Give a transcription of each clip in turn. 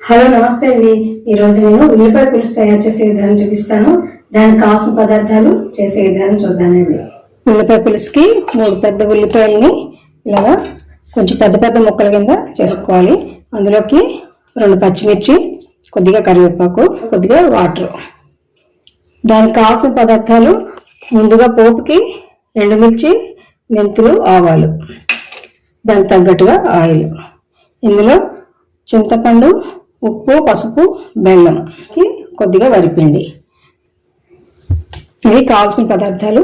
Hello నమస్తే అండి. ఈ రోజు నేను ఉల్లిపాయ పులుసు తయారు చేసే విధానం చూపిస్తాను. దానికి కావాల్సిన పదార్థాలు చేసే విధానం చూద్దానండి ఉల్లిపాయ పులుసుకి మూడు పెద్ద ఉల్లిపాయల్ని ఇలాగా కొంచెం పెద్ద పెద్ద ముక్కల కింద చేసుకోవాలి. అందులోకి రెండు పచ్చిమిర్చి కొద్దిగా కరివేపాకు కొద్దిగా వాటర్. దానికి కావాల్సిన పదార్థాలు ముందుగా పోపుకి ఎండుమిర్చి మెంతులు ఆవాలు. దానికి తగ్గట్టుగా ఆయిల్. ఇందులో చింతపండు ఉప్పు పసుపు బెల్లంకి కొద్దిగా వరిపిండి. ఇవి కావాల్సిన పదార్థాలు.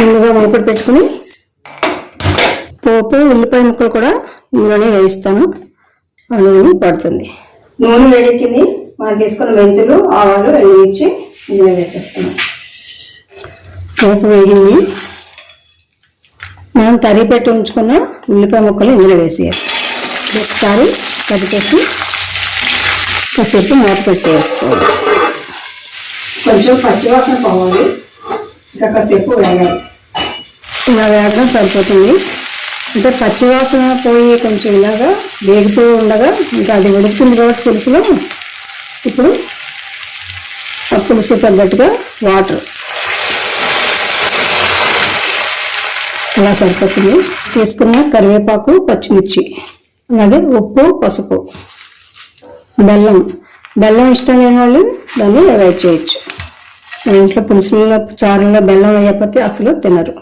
ముందుగా మూకుడు పెట్టుకుని పోపు ఉల్లిపాయ ముక్కలు కూడా ఇందులోనే వేయిస్తాను. నూనె పడుతుంది. నూనె వేడెక్కింది. మనం తీసుకున్న మెంతులు ఆవాలు ఎండుమిర్చి ఇందులో వేసేస్తున్నాం పోపు వేగింది. మనం తరి పెట్టి ఉంచుకున్న ఉల్లిపాయ ముక్కలు ఇందులో వేసేయాలి. ఒకసారి కదిపేసి కాసేపు మూత పెట్టేసుకోవాలి. కొంచెం పచ్చివాసన పోవాలి. ఇంకా కాసేపు వేగాలి. ఇలా వేగడం సరిపోతుంది. అంటే పచ్చివాసన పోయి కొంచెం ఇలాగా వేగుతూ ఉండగా ఇంకా అది ఉడుకుతుంది కాబట్టి పులుసులో ఇప్పుడు ఆ పులుసు తగ్గట్టుగా వాటర్ అలా సరిపోతుంది తీసుకున్న కరివేపాకు పచ్చిమిర్చి అలాగే ఉప్పు పసుపు బెల్లం. బెల్లం ఇష్టం లేని వాళ్ళు దాన్ని అవాయిడ్ చేయొచ్చు. ఇంట్లో పులుసులలో చారులో బెల్లం వేయకపోతే అసలు తినరు.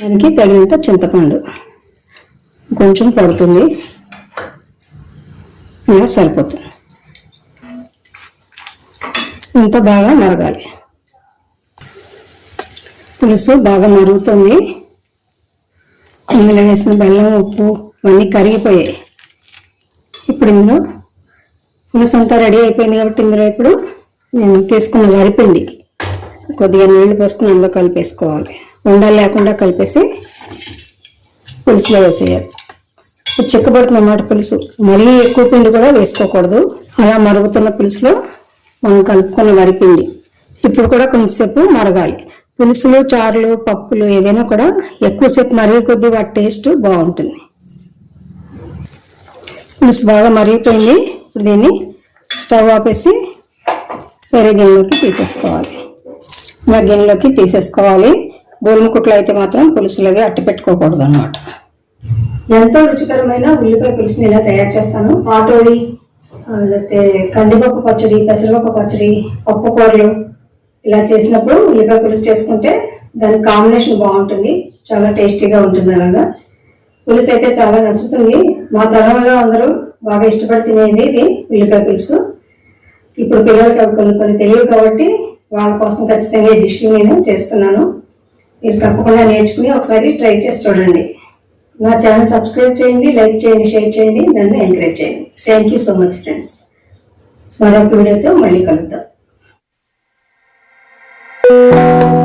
దానికి తగినంత చింతపండు. కొంచెం పడుతుంది. ఇలా సరిపోతుంది. ఇంత బాగా మరగాలి. పులుసు బాగా మరుగుతుంది. ఇందులో వేసిన బెల్లం ఉప్పు ఇవన్నీ కరిగిపోయాయి. ఇప్పుడు ఇందులో పులుసు అంతా రెడీ అయిపోయింది కాబట్టి ఇందులో ఇప్పుడు నేను తీసుకున్న వరిపిండి కొద్దిగా నీళ్ళు పోసుకుని అందులో కలిపేసుకోవాలి. ఉండాలి లేకుండా కలిపేసి పులుసులో వేసేయాలి. ఇప్పుడు చిక్కబడుతున్న మాట పులుసు. మరీ ఎక్కువ పిండి కూడా వేసుకోకూడదు. అలా మరుగుతున్న పులుసులో మనం కలుపుకున్న వరిపిండి ఇప్పుడు కూడా కొంచెంసేపు మరగాలి. పులుసులు చారులు పప్పులు ఏవైనా కూడా ఎక్కువసేపు మరిగే కొద్దీ వాటి టేస్ట్ బాగుంటుంది. పులుసు బాగా మరిగిపోయింది. ఇప్పుడు దీన్ని స్టవ్ ఆపేసి వేరే గిన్నెలోకి తీసేసుకోవాలి. ఇలా గిన్నెలోకి తీసేసుకోవాలి బోల్ముకుట్లు అయితే మాత్రం పులుసులు అవి అట్టి పెట్టుకోకూడదు అనమాట ఎంతో రుచికరమైన ఉల్లిపాయ పులుసుని ఇలా తయారు చేస్తాను. పాటోడి లేకపోతే కందిపప్పు పచ్చడి పెసరపప్పు పచ్చడి పప్పు కూరలు ఇలా చేసినప్పుడు ఉల్లిపాయ పులుసు చేసుకుంటే దాని కాంబినేషన్ బాగుంటుంది. చాలా టేస్టీగా ఉంటుంది అలాగా. పులుసు అయితే చాలా నచ్చుతుంది. మా తరంలో అందరూ బాగా ఇష్టపడి తినేది ఇది ఉల్లిపాయ పులుసు. ఇప్పుడు పిల్లలకి అవి కొన్ని కొన్ని తెలియవు కాబట్టి వాళ్ళ కోసం ఖచ్చితంగా ఈ డిష్ని నేను చేస్తున్నాను. మీరు తప్పకుండా నేర్చుకుని ఒకసారి ట్రై చేసి చూడండి. నా ఛానల్ సబ్స్క్రైబ్ చేయండి లైక్ చేయండి షేర్ చేయండి నన్ను ఎంకరేజ్ చేయండి. Thank you so much friends మరొక వీడియోతో మళ్ళీ కలుద్దాం. Música